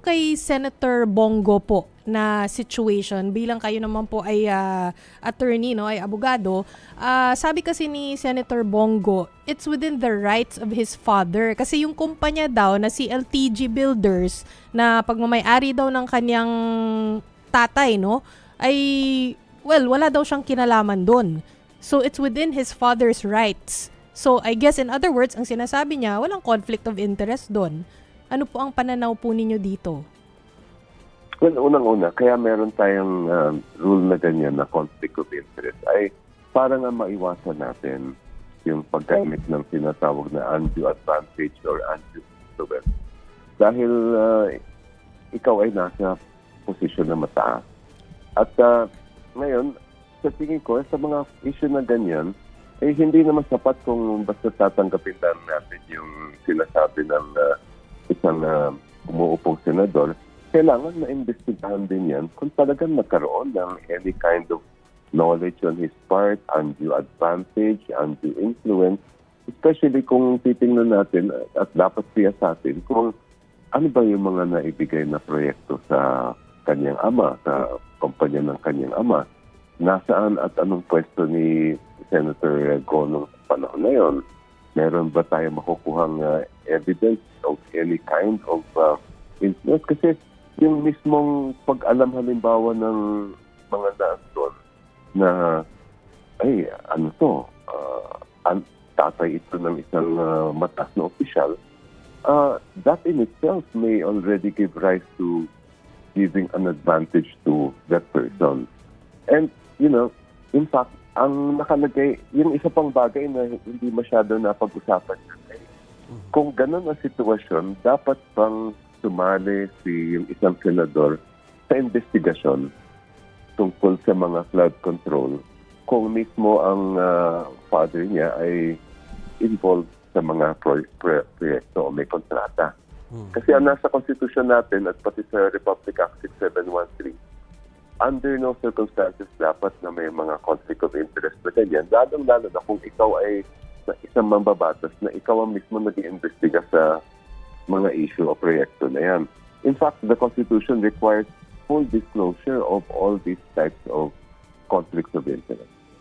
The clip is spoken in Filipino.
kay Senator Bongo po na situation? Bilang kayo naman po ay ah, attorney no ay abogado ah, sabi kasi ni Senator Bongo it's within the rights of his father. Kasi yung kumpanya daw na si LTG Builders na pagmamayari daw ng kanyang tatay no ay well wala daw siyang kinalaman doon so it's within his father's rights. So I guess in other words ang sinasabi niya walang conflict of interest doon ano po ang pananaw po ninyo dito Well, unang-una, kaya meron tayong um, rule na ganyan na conflict of interest ay para nga maiwasan natin yung paggamit ng tinatawag na undue advantage or undue influence. Dahil uh, ikaw ay nasa posisyon na mataas. At uh, ngayon, sa tingin ko, sa mga issue na ganyan, eh hindi naman sapat kung basta tatanggapin lang natin yung sinasabi ng uh, isang uh, umuupong senador kailangan na-investigahan din yan kung talagang nagkaroon ng any kind of knowledge on his part, undue advantage, undue influence, especially kung titingnan natin at dapat siya sa atin kung ano ba yung mga naibigay na proyekto sa kanyang ama, sa kumpanya ng kanyang ama, nasaan at anong pwesto ni Senator Go nung panahon na yon. Meron ba tayo makukuhang uh, evidence of any kind of uh, influence? Kasi yung mismong pag-alam halimbawa ng mga naandun na ay ano to uh, an- tatay ito ng isang uh, mataas na opisyal uh, that in itself may already give rise to giving an advantage to that person and you know in fact ang nakalagay yung isa pang bagay na hindi masyado napag-usapan kung ganun ang sitwasyon dapat bang sumali si yung isang senador sa investigasyon tungkol sa mga flood control kung mismo ang ah, father niya ay involved sa mga pro- pro- proyekto o may kontrata. Kasi ang nasa konstitusyon natin at pati sa Republic Act 6713, under no circumstances dapat na may mga conflict of interest na ganyan, lalong-lalo na kung ikaw ay na isang mambabatas na ikaw ang mismo nag-iimbestiga sa mga issue o proyekto na yan. In fact, the Constitution requires full disclosure of all these types of conflicts of interest.